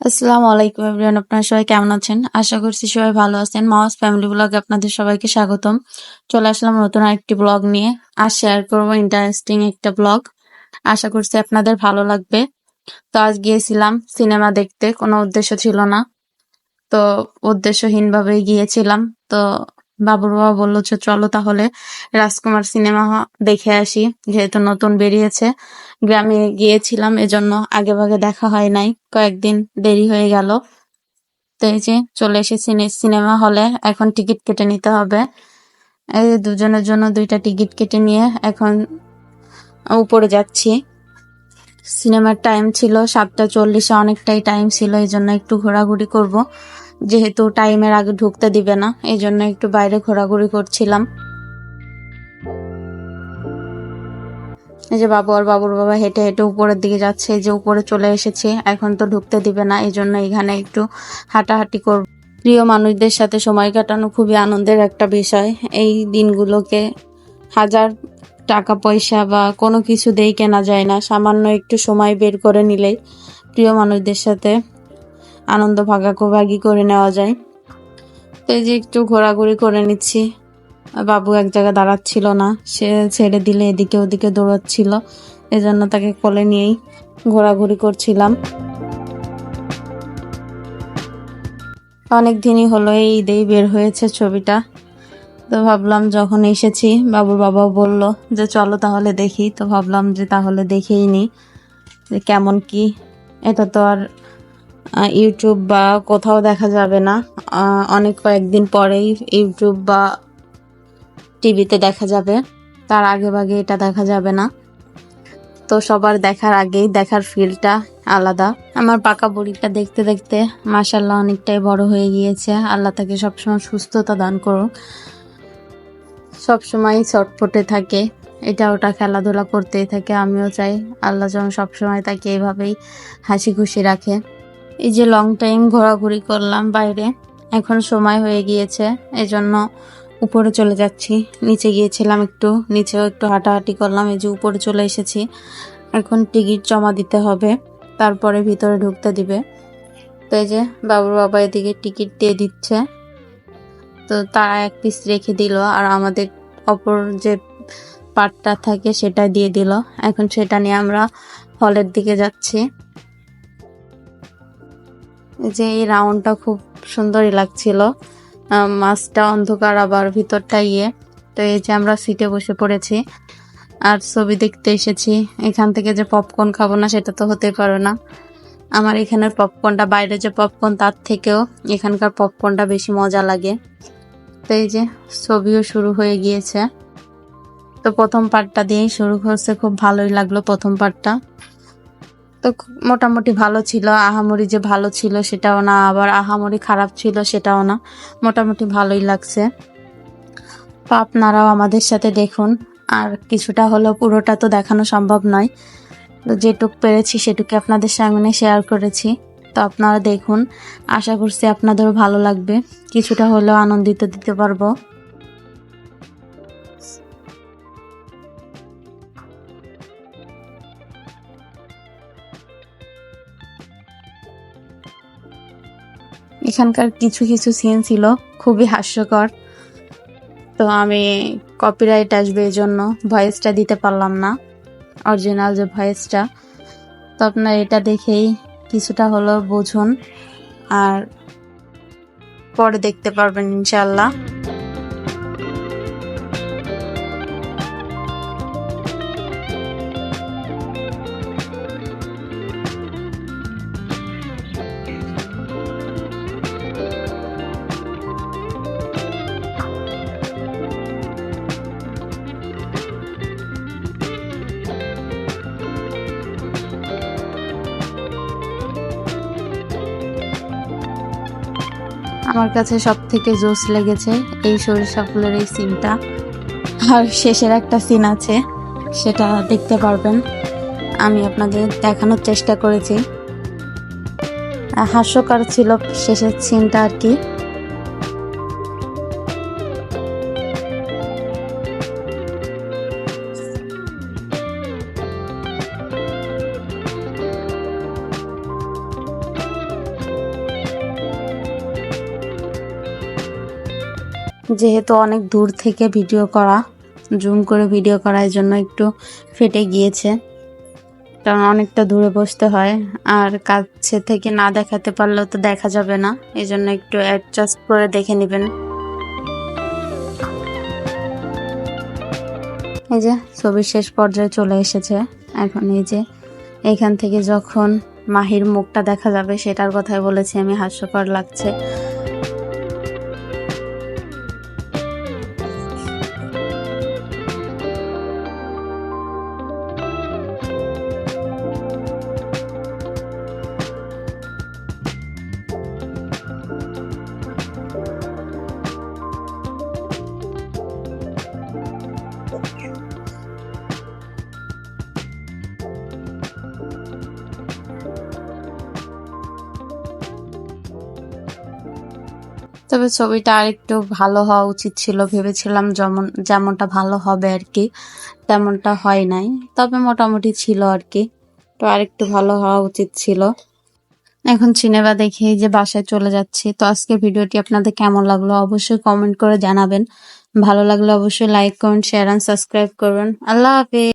আসসালামু আলাইকুম এভরিওয়ান, আপনারা সবাই কেমন আছেন? আশা করছি সবাই ভালো আছেন। মাউস ফ্যামিলি ব্লগে আপনাদের সবাইকে স্বাগতম। চলে আসলাম নতুন আরেকটি ব্লগ নিয়ে। আর শেয়ার করব ইন্টারেস্টিং একটা ব্লগ। আশা করছি আপনাদের ভালো লাগবে। তো আজ গিয়েছিলাম সিনেমা দেখতে, কোনো উদ্দেশ্য ছিল না। তো উদ্দেশ্যহীন ভাবেই গিয়েছিলাম। তো বাবুর বাবা বলল যে চলো তাহলে রাজকুমার সিনেমা দেখে আসি, যেহেতু নতুন বেরিয়েছে। গ্রামে গিয়েছিলাম, এজন্য আগে ভাগে দেখা হয় নাই। কয়েকদিন দেরি হয়ে গেল। তো এই যে চলে এসেছি সিনেমা হলে। এখন টিকিট কেটে নিতে হবে। এই দুজনের জন্য দুইটা টিকিট কেটে নিয়ে এখন উপরে যাচ্ছি। সিনেমার টাইম ছিল সাতটা চল্লিশে, অনেকটাই টাইম ছিল, এই জন্য একটু ঘোরাঘুরি করব। যেহেতু টাইমের আগে ঢুকতে দিবে না এই জন্য একটু বাইরে ঘোরাঘুরি করছিলাম। এই যে বাবু আর বাবুর বাবা হেঁটে হেঁটে উপরের দিকে যাচ্ছে যে উপরে চলে এসেছি, এখন তো ঢুকতে দিবে না এই জন্য এখানে একটু হাঁটাহাঁটি করব। প্রিয় মানুষদের সাথে সময় কাটানো খুবই আনন্দের একটা বিষয়। এই দিনগুলোকে হাজার টাকা পয়সা বা কোনো কিছু দেই কেনা যায় না, সামান্য একটু সময় বের করে নিলেই। প্রিয় মানুষদের সাথে আনন্দ ভাগাভাগি করে নেওয়া যায়। তো এই যে একটু ঘোরাঘুরি করে নিচ্ছি। বাবু এক জায়গায় দাঁড়াচ্ছিল না। সে ছেড়ে দিলে এদিকে ওদিকে দৌড়াচ্ছিল। এজন্য তাকে কোলে নিয়েই ঘোরাঘুরি করছিলাম। অনেক দিনই হলো, এই ঈদেই বের হয়েছে ছবিটা। তো ভাবলাম যখন এসেছি, বাবুর বাবা বলল যে, চলো তাহলে দেখি। তো ভাবলাম যে, তাহলে দেখেই নি যে, কেমন কি? এটা তো আর ইউটিউব বা কোথাও দেখা যাবে না। অনেক কয়েকদিন পরেই ইউটিউব বা টিভিতে দেখা যাবে। তার আগে ভাগে এটা দেখা যাবে না। তো সবার দেখার আগেই দেখার ফিলটা আলাদা। আমার পাকা বুড়িটা দেখতে দেখতে মাসাল্লাহ অনেকটাই বড় হয়ে গিয়েছে। আল্লাহ তাকে সবসময় সুস্থতা দান করুক। সবসময় ছটফটে থাকে। এটা ওটা খেলাধুলা করতেই থাকে, আমিও চাই। আল্লাহ যেন সবসময় তাকে এভাবেই হাসি খুশি রাখে। এই যে লং টাইম ঘোরাঘুরি করলাম বাইরে, এখন সময় হয়ে গিয়েছে, এজন্য উপরে চলে যাচ্ছি। নিচে গিয়েছিলাম একটু, নিচেও একটু হাঁটাহাঁটি করলাম, এই যে উপরে চলে এসেছি। এখন টিকিট জমা দিতে হবে, তারপরে ভিতরে ঢুকতে দিবে। তো এই যে বাবুর বাবা এদিকে টিকিট দিয়ে দিচ্ছে। তো তারা এক পিস রেখে দিল, আর আমাদের অপর যে পার্টটা থাকে সেটা দিয়ে দিল। এখন সেটা নিয়ে আমরা হলের দিকে যাচ্ছি। যে এই রাউন্ডটা খুব সুন্দরই লাগছিল। মাছটা অন্ধকার, আবার ভিতরটা ইয়ে। তো এই যে আমরা সিটে বসে পড়েছি। আর ছবি দেখতে এসেছি। এখান থেকে যে পপকর্ন খাব না, সেটা তো হতে পারে না। আমার এখানের পপকর্নটা বাইরে যে পপকর্ন তার থেকেও এখানকার পপকর্নটা বেশি মজা লাগে। তো এই যে ছবিও শুরু হয়ে গিয়েছে। তো প্রথম পার্টটা দিয়েই শুরু করছে খুব ভালোই লাগল প্রথম পার্টটা তো মোটামুটি ভালো ছিল, আহামরি যে ভালো ছিল সেটাও না, আবার আহামরি খারাপ ছিল সেটাও না, মোটামুটি ভালোই লাগছে। তো আপনারাও আমাদের সাথে দেখুন, আর কিছুটা হলেও পুরোটা তো দেখানো সম্ভব নয়। তো যেটুক পেরেছি সেটুকু আপনাদের সামনে শেয়ার করেছি। তো আপনারা দেখুন, আশা করছি আপনাদেরও ভালো লাগবে, কিছুটা হলেও আনন্দিত দিতে পারব। এখানকার কিছু কিছু সিন ছিল খুবই হাস্যকর। তো আমি কপিরাইট আসবে এই জন্য ভয়েসটা দিতে পারলাম না অরিজিনাল যে ভয়েসটা তো আপনার এটা দেখেই কিছুটা হলো বুঝুন, আর পরে দেখতে পারবেন ইনশাল্লাহ আমার কাছে সব থেকে জোস লেগেছে এই সরিষা ফুলের এই সিনটা। আর শেষের একটা সিন আছে, সেটা দেখতে পারবেন। আমি আপনাদের দেখানোর চেষ্টা করেছি। হাস্যকর ছিল শেষের সিনটা আর কি। যেহেতু অনেক দূর থেকে ভিডিও করা, জুম করে ভিডিও করার জন্য একটু ফেটে গিয়েছে। কারণ অনেকটা দূরে বসতে হয়, আর কাছে থেকে না দেখাতে পারলেও তো দেখা যাবে না। এই জন্য একটু অ্যাডজাস্ট করে দেখে নেবেন। এই যে ছবির শেষ পর্যায়ে চলে এসেছে। এখন এই যে এইখান থেকে যখন মাহির মুখটা দেখা যাবে, সেটার কথাই বলেছি আমি, হাস্যকর লাগছে। তবে ছবিটা আরেকটু ভালো হওয়া উচিত ছিল। ভেবেছিলাম যেমন, যেমনটা ভালো হবে আর কি, তেমনটা হয় নাই। তবে মোটামুটি ছিল আর কি। তো আরেকটু ভালো হওয়া উচিত ছিল। এখন সিনেমা দেখে যে বাসায় চলে যাচ্ছি। তো আজকে ভিডিওটি আপনাদের কেমন লাগল অবশ্যই কমেন্ট করে জানাবেন। ভালো লাগলে অবশ্যই like, comment, share and subscribe করবেন। আল্লাহ হাফেজ।